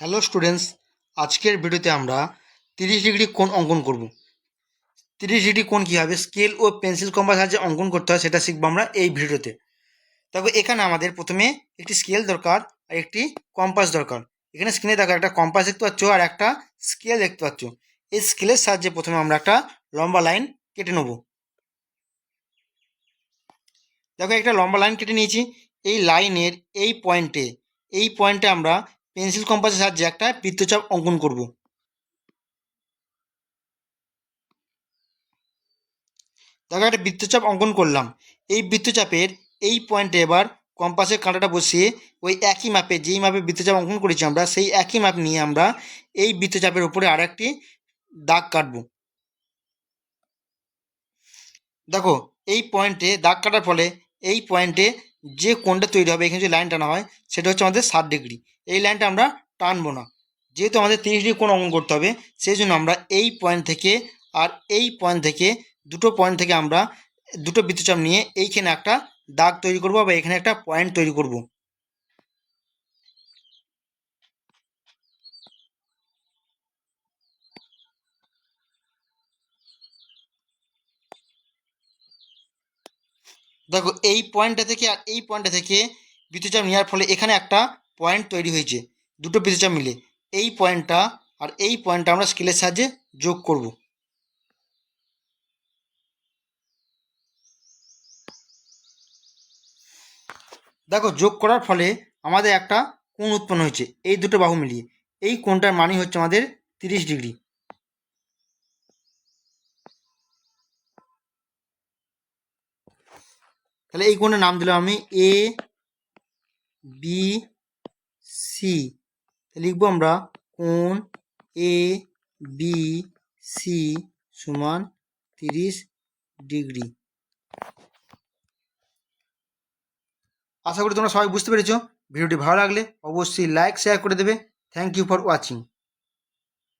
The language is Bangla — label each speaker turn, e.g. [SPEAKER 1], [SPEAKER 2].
[SPEAKER 1] হ্যালো স্টুডেন্টস, আজকের ভিডিওতে আমরা তিরিশ ডিগ্রি কোণ অঙ্কন করব। তিরিশ ডিগ্রি কোণ কী হবে? স্কেল ও পেন্সিল কম্পাস সাহায্যে অঙ্কন করতে হয়, সেটা শিখব আমরা এই ভিডিওতে। তবে এখানে আমাদের প্রথমে একটি স্কেল দরকার আর একটি কম্পাস দরকার। এখানে স্ক্রিনে দেখা একটা কম্পাস দেখতে পাচ্ছ আর একটা স্কেল দেখতে পাচ্ছ। এই স্কেলের সাহায্যে প্রথমে আমরা একটা লম্বা লাইন কেটে নেব। দেখো, একটা লম্বা লাইন কেটে নিয়েছি। এই লাইনের এই পয়েন্টে এই পয়েন্টে আমরা পেন্সিল কম্পাসের সাহায্যে একটা বৃত্তচাপ অঙ্কন করব। দেখো, একটা বৃত্তচাপ অঙ্কন করলাম। এই বৃত্তচাপের এই পয়েন্টে এবার কম্পাসের কাঁটাটা বসিয়ে ওই একই মাপে যেই মাপে বৃত্তচাপ অঙ্কন করেছি আমরা, সেই একই মাপ নিয়ে আমরা এই বৃত্তচাপের উপরে আর একটি দাগ কাটব। দেখো, এই পয়েন্টে দাগ কাটার ফলে এই পয়েন্টে যে কোণটা তৈরি হবে, এখানে যে লাইন টানা হয়, সেটা হচ্ছে আমাদের ষাট ডিগ্রি। এই লাইনটা আমরা টানবো না। যেহেতু আমাদের তিরিশ ডিগ্রি কোণ অঙ্কন করতে হবে, সেই জন্য আমরা এই পয়েন্ট থেকে আর এই পয়েন্ট থেকে, দুটো পয়েন্ট থেকে আমরা দুটো বৃত্তচাপ নিয়ে এইখানে একটা দাগ তৈরি করব বা এখানে একটা পয়েন্ট তৈরি করব। দেখো, এই পয়েন্টটা থেকে আর এই পয়েন্টটা থেকে বৃত্তচাপ নেওয়ার ফলে এখানে একটা পয়েন্ট তৈরি হয়েছে। দুটো বৃত্তচাপ মিলে। এই পয়েন্টটা আর এই পয়েন্টটা আমরা স্কেলের সাহায্যে যোগ করব। দেখো, যোগ করার ফলে আমাদের একটা কোণ উৎপন্ন হয়েছে। এই দুটো বাহু মিলিয়ে। এই কোণটার মানই হচ্ছে আমাদের তিরিশ ডিগ্রি। তাহলে এই কোণের নাম দিলাম আমি এ বি সি লিখব আমরা কোণ এ বি সি সমান তিরিশ ডিগ্রি। আশা করি তোমরা সবাই বুঝতে পেরেছ। ভিডিওটি ভালো লাগলে অবশ্যই লাইক, শেয়ার করে দেবে। Thank you for watching